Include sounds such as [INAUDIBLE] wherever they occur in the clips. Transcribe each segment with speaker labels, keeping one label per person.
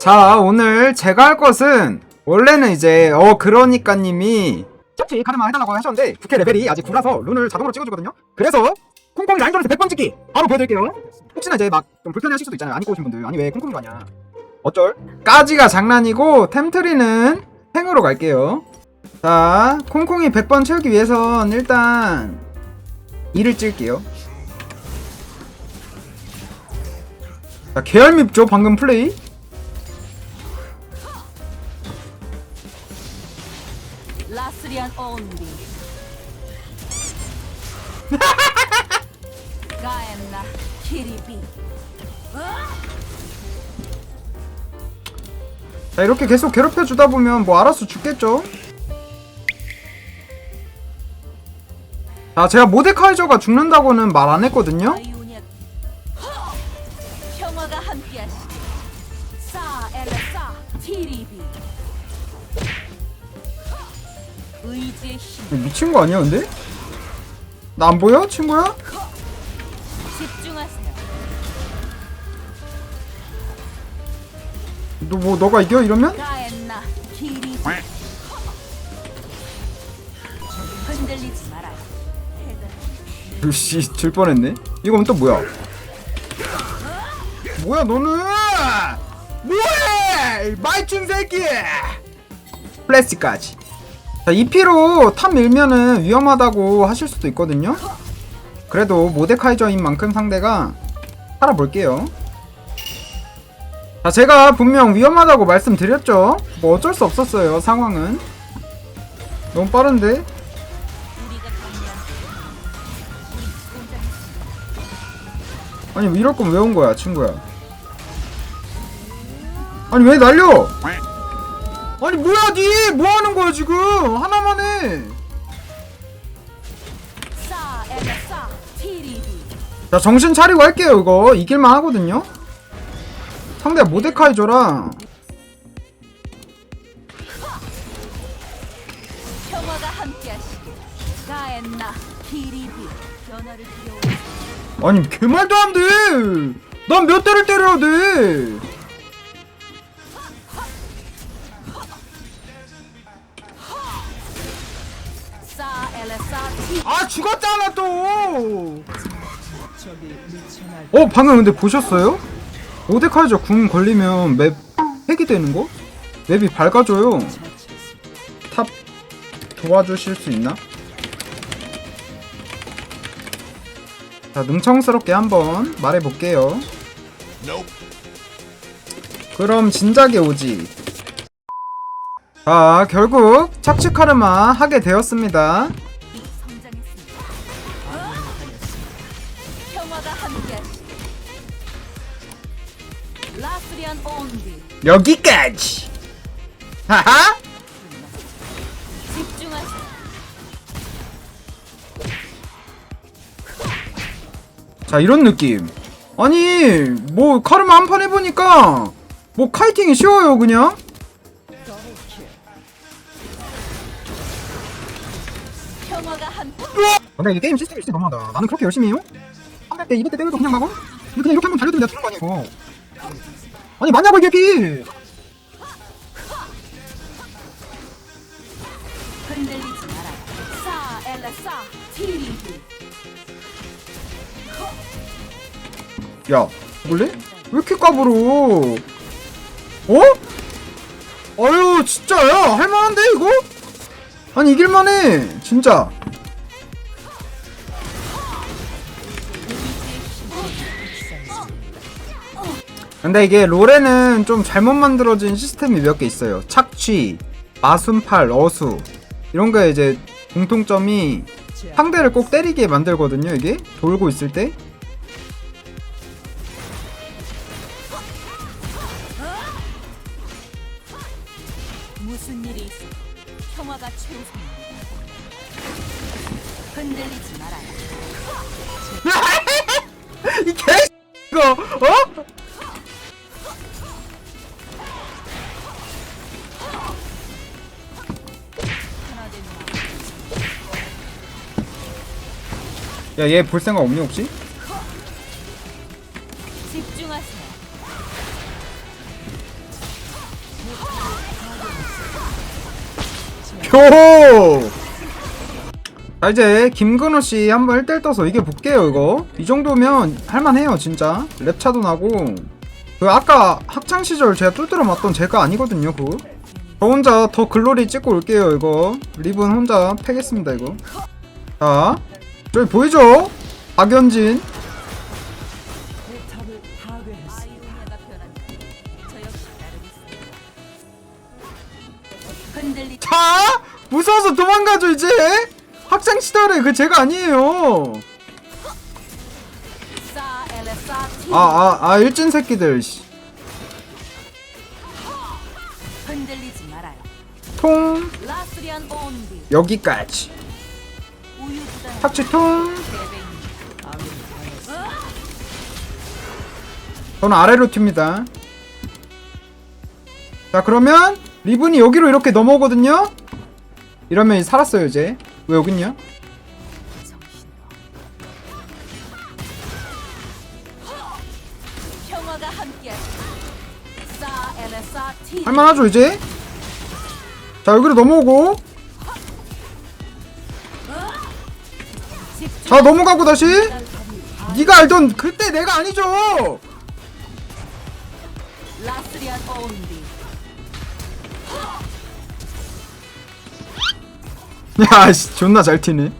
Speaker 1: 자, 오늘 제가 할 것은 원래는 이제 어 그러니까 님이 섭취 카르마 해달라고 하셨는데 국회 레벨이 아직 9라서 룬을 자동으로 찍어주거든요. 그래서 콩콩이 라인전에서 100번 찍기 바로 보여드릴게요. 혹시나 이제 막 좀 불편해하실 수도 있잖아요. 안 입고 오신 분들 아니 왜 콩콩이로 하냐. 어쩔? 까지가 장난이고 템트리는 탱으로 갈게요. 자, 콩콩이 100번 채우기 위해선 일단 2를 찍을게요. 자, 계열밉죠 방금 플레이? 자 이렇게 계속 괴롭혀 주다 보면 뭐 알아서 죽겠죠? 자 제가 모데카이저가 죽는다고는 말 안 했거든요? 미친 거 아니야 근데? 나 안 보여 친구야? 너 뭐 너가 이겨 이러면? 으씨 질 뻔했네. 이건 또 뭐야? 뭐야 너는? 뭐해? 말충 새끼! 플래스까지 자 2피로 탑 밀면은 위험하다고 하실 수도 있거든요. 그래도 모데카이저인 만큼 상대가 살아볼게요. 자 제가 분명 위험하다고 말씀드렸죠? 뭐 어쩔 수 없었어요 상황은. 너무 빠른데? 아니 이럴 거면 왜 온 거야 친구야? 아니 왜 날려? 아니 뭐야 니? 뭐 하는 거야 자 정신 차리고 할게요 이거. 이길만 하거든요.
Speaker 2: 키리비 변화를 두려워
Speaker 1: 아니 개말도 안돼난 몇 대를 때려야 돼! 아 죽었잖아 또. 어 방금 근데 보셨어요? 오데카이저 궁 걸리면 맵 폐기되는 거? 맵이 밝아져요. 탑 도와주실 수 있나? 자 능청스럽게 한번 말해볼게요. 그럼 진작에 오지. 자 결국 착취 카르마 하게 되었습니다. 여기까지. 하하. 자 이런 느낌. 아니 뭐 카르마 한 판 해보니까 뭐 카이팅이 쉬워요 그냥. 근데 이게 게임 시스템이 진짜 너무하다. 나는 그렇게 열심히 해요? 300대 200대 때려도 그냥? 근데 그냥 이렇게 한번 달려도 내가 죽는 거 아니고. 아니 맞냐고 이게 피.
Speaker 2: 흔들리지 마라
Speaker 1: 야 원래? 왜 이렇게 까불어? 어? 아유 진짜 야 할만한데 이거? 아니 이길만해 진짜. 근데 이게 롤에는 좀 잘못 만들어진 시스템이 몇 개 있어요. 착취, 마순팔, 어수 이런 게 이제 공통점이 상대를 꼭 때리게 만들거든요. 이게 돌고 있을 때.
Speaker 2: 무슨 일이 있어 평화가 최우선입니다 흔들리지 말아요 [LAUGHS]
Speaker 1: 이 개 이거 어? 야 얘 볼 생각 없니 혹시?
Speaker 2: 집중하세요.
Speaker 1: 교! 자 이제 김근호 씨 한번 1대1 떠서 이게 볼게요 이거 이 정도면 할만해요 진짜 랩차도 나고 그 아까 학창 시절 제가 뚫들어 맞던 제가 아니거든요 그. 저 혼자 더 글로리 찍고 올게요 이거 리븐 혼자 패겠습니다 이거 자 저기 보이죠? 박연진. 자 무서워서 도망가죠 이제? 학창시절에 그 제가 아니에요.
Speaker 2: 싸 엘레사
Speaker 1: 티아아 아 일진 새끼들 씨. 통. 여기까지
Speaker 2: 대배입니다.
Speaker 1: 저는 아래로 튑니다. 자 그러면 리븐이 여기로 이렇게 넘어오거든요? 이러면 살았어요 이제. 왜
Speaker 2: 티.
Speaker 1: 할만하죠 이제? 자 여기로 넘어오고 자 넘어가고 다시. 네가 알던 그때 내가 아니죠.
Speaker 2: 라스리안
Speaker 1: 야씨 존나 잘 튀네.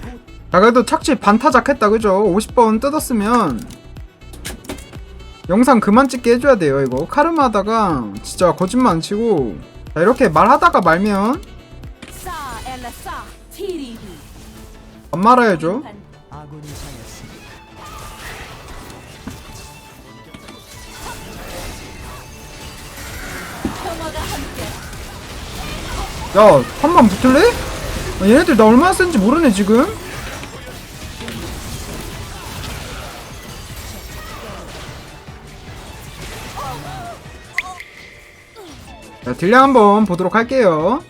Speaker 1: 자 그래도 착취 반타작 했다 그죠? 50번 뜯었으면. 영상 그만 찍게 해줘야 돼요 이거. 카르마 하다가 진짜 거짓말 안 치고. 자 이렇게 말하다가 말면 안 말아야죠
Speaker 3: 아군이
Speaker 2: 함께.
Speaker 1: 야 한번 붙을래? 아, 얘네들 나 얼마나 센지 모르네 지금. 자 딜량 한번 보도록 할게요